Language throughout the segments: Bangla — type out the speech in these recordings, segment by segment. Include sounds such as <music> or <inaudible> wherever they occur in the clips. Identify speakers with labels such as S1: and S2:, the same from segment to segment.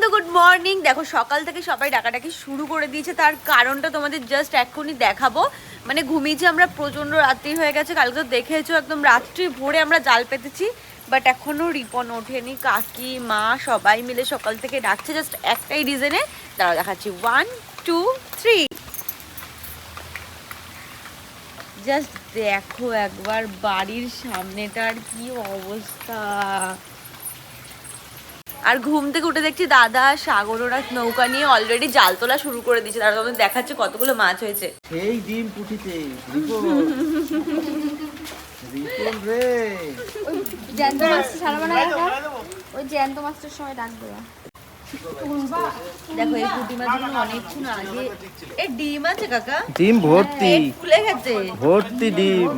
S1: বন্ধু গুড মর্নিং দেখো, সকাল থেকে সবাই ডাকাডাকি শুরু করে দিয়েছে। তার কারণটা তোমাদের জাস্ট এক্ষুনি দেখাবো। মানে ঘুমিয়েছি আমরা প্রচণ্ড রাত্রি হয়ে গেছে, কালকে তো দেখেছ একদম রাত্রি ভোরে আমরা জাল পেতেছি। বাট এখনও রিপন ওঠেনি, কাকি, মা সবাই মিলে সকাল থেকে ডাকছে জাস্ট একটাই রিজনে দাঁড়াও, দেখাচ্ছি। ওয়ান টু থ্রি জাস্ট দেখো একবার বাড়ির সামনেটার কি অবস্থা। আর ঘুম থেকে উঠে দেখছি দাদা সাগর ওরা নৌকা নিয়ে অলরেডি জাল তোলা শুরু করে দিয়েছে। তারা তোমাদের দেখাচ্ছে কতগুলো মাছ হয়েছে।
S2: সেই ডিম পুটিতে রিপন। রিপন রে।
S3: জ্যান্ত মাছটা ছাড়াবো না ওই জ্যান্ত মাছটার সময় ডাকবে
S1: দেখো এই পুঁটি মাছগুলো অনেকক্ষণ আগে ডিম আছে কাকা?
S2: ডিম ভর্তি।
S1: গেছে।
S2: ভর্তি ডিম।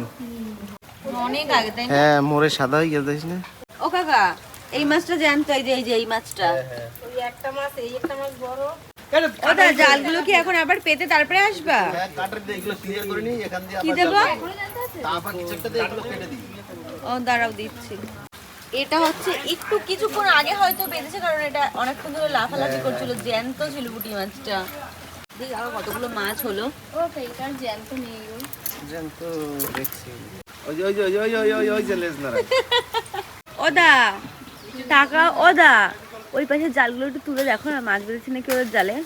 S1: অনেক আগে তাই
S2: হ্যাঁ মোরে সাদা হয়ে গেছে না?
S1: ও কাকা এই মাছটা জ্যান্ত এই যে এই যে এই মাছটা।
S3: ওই একটা মাছ এই একটা মাছ বড়।
S1: ওটা জালগুলো কি এখন আবার পেতে তারপরে আসবা?
S2: কাটার দিয়ে এগুলো ক্লিয়ার করে নি এখান দিয়ে
S1: কি দেবো?
S2: তারপর কিছু একটা দিয়ে এগুলো কেটে দিই।
S1: ও দাঁড়াও দিচ্ছি। এটা হচ্ছে একটু কিছুক্ষণ আগে হয়তো বেঁধেছে কারণ এটা অনেকক্ষণ ধরে লাফালাফি করছিল জ্যান্ত ছিল পুঁটি মাছটা। দেখি আবার কতগুলো মাছ হলো।
S3: ও এইটার জ্যান্ত নেই গো
S2: দেখছি। ওই যে ওই যে ওই যে ওই যে ওই যে ওই যে ওই যে লেজ নাড়া
S1: ওদা টাকা ওদা ওই পাশে জালগুলো একটু তুলে দেখো না, মাছ বেঁধেছে নাকি ওদের জালে?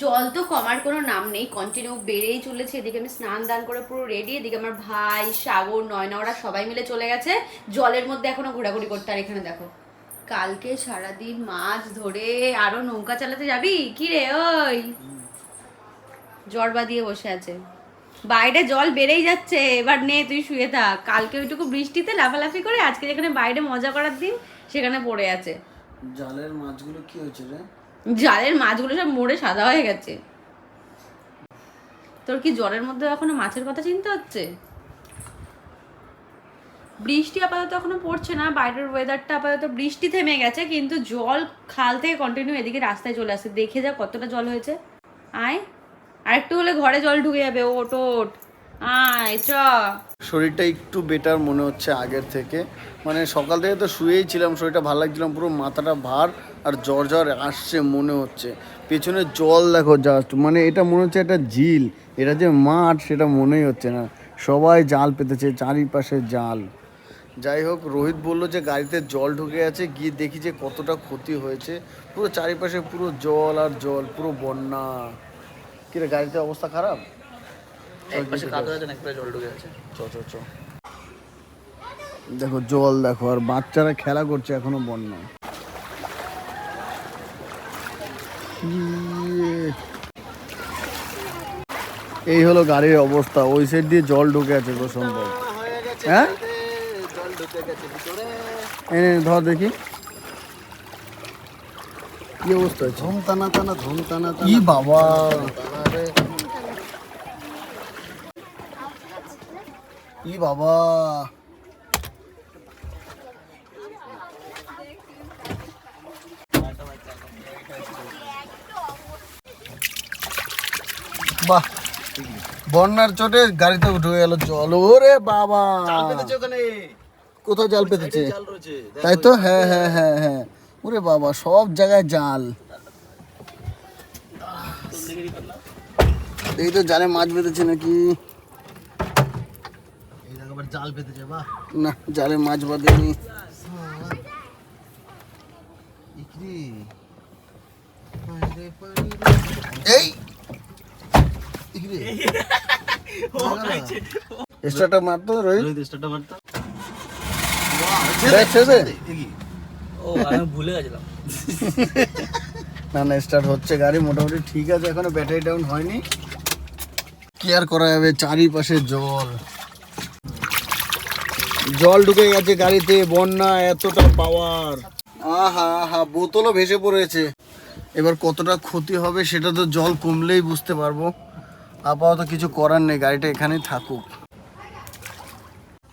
S1: জল তো কমার কোনো নাম নেই কন্টিনিউ বেড়েই চলেছে, এদিকে আমি স্নান দান করে পুরো রেডি এদিকে আমার ভাই, সাগর, নয়না, ওরা সবাই মিলে চলে গেছে। জলের মধ্যে এখনও ঘোরাঘুরি করতে, আর এখানে দেখো। কালকে সারাদিন মাছ ধরে আরও নৌকা চালাতে যাবি? কি রে, ওই! জড়বা দিয়ে বসে আছে। বাইরে জল বেড়েই যাচ্ছে। এবার নে তুই শুয়ে থাক। কালকে ওইটুকু বৃষ্টিতে লাফালাফি করে আজকে যেখানে বাইরে মজা করার দিন সেখানে পড়ে আছে।
S2: জালের মাছগুলো কি হয়েছে রে?
S1: জালের মাছগুলো সব মরে সাদা হয়ে গেছে। তোর কি জ্বরের মধ্যে এখনও মাছের কথা চিন্তা হচ্ছে? বৃষ্টি আপাতত এখনও পড়ছে না বাইরের ওয়েদারটা আপাতত বৃষ্টি থেমে গেছে কিন্তু জল খাল থেকে কন্টিনিউ এদিকে রাস্তায় চলে আসছে। দেখে যা কতটা জল হয়েছে। আয়। আর একটু হলে ঘরে জল ঢুকে যাবে আয়, চ।
S2: শরীরটা একটু বেটার মনে হচ্ছে আগের থেকে। মানে সকাল থেকে তো শুয়েই ছিলাম, শরীরটা ভালো লাগছিলাম পুরো মাথাটা ভার আর জ্বর জ্বর আসছে মনে হচ্ছে। পেছনে জল দেখো জাস্ট মানে এটা মনে হচ্ছে একটা ঝিল। এটা যে মাঠ, সেটা মনেই হচ্ছে না। সবাই জাল পেতেছে, চারিপাশে জাল। যাই হোক, রোহিত বলল যে গাড়িতে জল ঢুকে আছে, গিয়ে দেখি যে কতটা ক্ষতি হয়েছে। পুরো চারিপাশে পুরো জল আর জল, পুরো বন্যা। কিরে গাড়িতে অবস্থা খারাপ? দেখো জল দেখো আর বাচ্চারা খেলা করছে এখনও বন্যায়। ইয়ে। এই হলো গাড়ির অবস্থা ওই সাইড দিয়ে জল ঢুকে আছে গো সম্ভব। হ্যাঁ? এনে ধর দেখি। কি অবস্থা আছে
S4: ধুম টানা টানা
S2: ই বাবা। ই বাবা। বাহ বন্যার চোটে গাড়িতে উঠে গেল জল। ওরে বাবা। কোথাও জাল পেতেছে। তাই তো? হ্যাঁ হ্যাঁ হ্যাঁ হ্যাঁ। ওরে বাবা সব জায়গায় জাল। এই তো জালে মাছ বেঁধেছে নাকি?
S4: এই দেখো আবার জাল পেতেছে বাহ।
S2: না জালে মাছ বাঁধেনি। এই! এক্সট্রাটা মারতো রোহিত।
S4: রোহিত স্টার্টটা মারতো
S2: ব্যাগ ছেড়ে
S4: ও আমি ভুলে গেছিলাম। <laughs>
S2: না না স্টার্ট হচ্ছে গাড়ি মোটামুটি ঠিক আছে এখনও ব্যাটারি ডাউন হয়নি। কি আর করা যাবে চারিপাশে জল। জল ঢুকে গেছে গাড়িতে, বন্যা এতটা পাওয়ার। আহা আহা, বোতলও ভেসে পড়েছে। এবার কতটা ক্ষতি হবে সেটা তো জল কমলেই বুঝতে পারব। আপাতত কিছু করার নেই, গাড়িটা এখানেই থাকুক।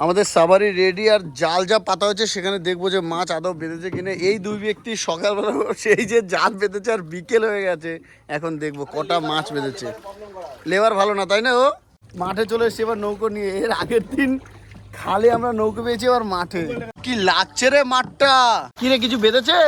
S2: আমাদের সাবারি রেডি আর জাল যা পাতা হয়েছে, সেখানে দেখব যে মাছ আদৌ বেঁধেছে কিনা। এই দুই ব্যক্তি সকালবেলা সেই যে জাল বেঁধেছে আর বিকেল হয়ে গেছে, এখন দেখব কটা মাছ বেঁধেছে। লেবার ভালো না, তাই না ও? মাঠে চলে এসছে, এবার নৌকো নিয়ে। এর আগের দিন খালে আমরা নৌকো পেয়েছি এবার মাঠে। কি লাগছে রে মাঠটা? কি রে, কিছু বেঁধেছে?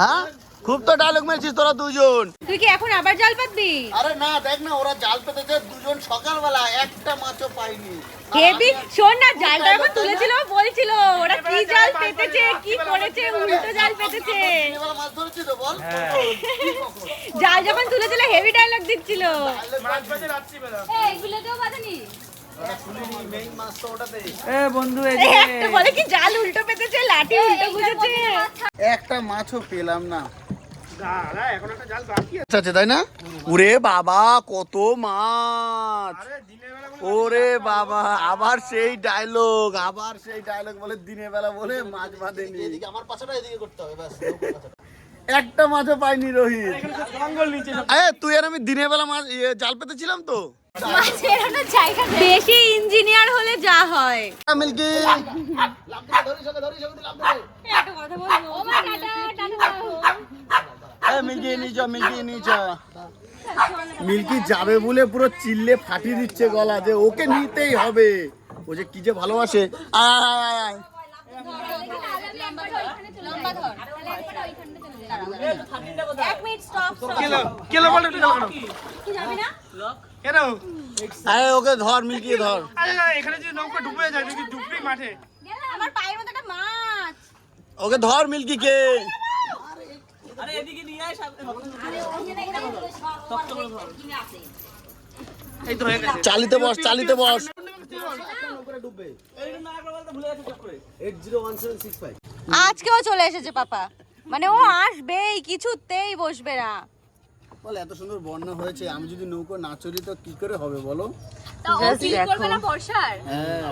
S2: হ্যাঁ? খুব তো ডায়লগ মেরেছিস তোরা দুজন।
S1: তুই কি এখন আবার জাল পাতবি?
S2: আরে না দেখ না ওরা জাল পেতেছে দুজন সকালবেলা একটা মাছও পাইনি।
S1: হেবি শোন না জালটা যখন তুলেছিল বলছিল ওরা কি জাল পেতেছে কি করেছে উল্টো জাল পেতেছে।
S2: এবার মাছ ধরেছি তো বল
S1: জাল যখন তুলেছিল হেভি ডায়লগ দিচ্ছিল।
S3: বাঁধেনি
S2: মাছ তো ওটাতে।
S4: এ বন্ধু এই
S1: এই একটা বলে কি জাল উল্টো পেতেছে লাঠি উল্টো বুঝেছে?
S2: একটা মাছও পেলাম না। আচ্ছা তাই না? ওরে বাবা কত মাছ। ওরে বাবা আবার সেই ডায়লগ আবার সেই ডায়লগ বলে দিনের বেলা বলে মাছ বাঁধেনি।
S4: আমার পাছাটা এদিকে করতে হবে
S2: একটা মাছও পাইনি রোহিত। এ তুই আর আমি দিনের বেলা মাছ ইয়ে, জাল পেতেছিলাম তো।
S1: বেশি ইঞ্জিনিয়ার হলে যা হয়।
S2: মিল্কি
S3: ও মা, টাটা, টাটা।
S2: এ মিল্কি নিচ মিল্কি নিচ। মিল্কি যাবে বলে পুরো চিল্লে ফাটিয়ে দিচ্ছে গলা যে ওকে নিতেই হবে। ও যে কি যে ভালোবাসে। আয়, আয়, আয়, আয়।
S3: লম্বা ধর তাহলে একবার ওইখানটা চলে যাবে।
S1: এক মিনিট স্টপ
S5: কেলো বলটা একটু চালানো
S1: কি যাবি না?
S5: কেন
S2: আয় ওকে ধর মিল্কি ধর।
S5: এখানে যদি নৌকা ডুবে যায় যদি ডুববি মাঠে।
S1: আমার পায়ের মধ্যে একটা মাছ।
S2: ওকে ধর মিল্কি কে
S4: আরে এদিকে নিয়ে আয় সামনে
S5: এই তো হয়ে গেছে।
S2: চালিতে বস চালিতে বস।
S1: আজকেও চলে এসেছে পাপা। মানে ও আসবেই কিছুতেই বসবে না।
S2: বলে এত সুন্দর বন্যা হয়েছে আমি যদি নৌকো না চড়ি তো কি করে হবে বলো? হ্যাঁ।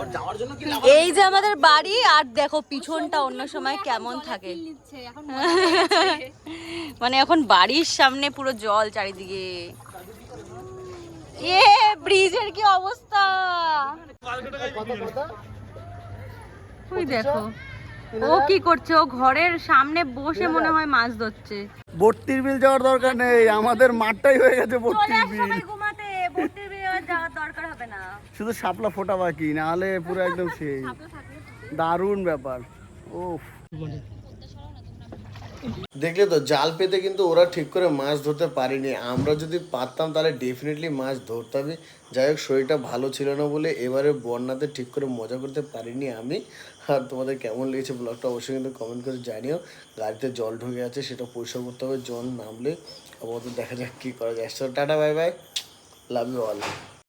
S1: এই যে আমাদের বাড়ি আর দেখো পিছনটা অন্য সময় কেমন থাকে। <laughs> মানে এখন বাড়ির সামনে পুরো জল চারিদিকে। এ ব্রিজের কি অবস্থা? ওই দেখো। ও কি করছে? ও ঘরের সামনে বসে মনে হয় মাছ ধরছে।
S2: বর্তির বিল যাওয়ার দরকার নেই আমাদের মাঠটাই হয়ে গেছে
S1: বর্তির
S2: বিল।
S1: ঘুমাতে বত্রির বিল যাওয়ার দরকার হবে না।
S2: শুধু শাপলা ফোটা বাকি নাহলে পুরো একদম সেই। দারুণ ব্যাপার। ও দেখলে তো, জাল পেতে কিন্তু ওরা ঠিক করে মাছ ধরতে পারেনি। আমরা যদি পারতাম তাহলে ডেফিনেটলি মাছ ধরতামই যাই হোক, শরীরটা ভালো ছিল না বলে এবারে বন্যাতে ঠিক করে মজা করতে পারিনি আমি। আর তোমাদের কেমন লেগেছে ব্লগটা অবশ্যই কিন্তু কমেন্ট করে জানিও। গাড়িতে জল ঢুকে আছে সেটা পরিষ্কার করতে হবে, জল নামলে। আপাতত দেখা যাক কী করা যায়। Tata bye bye love you all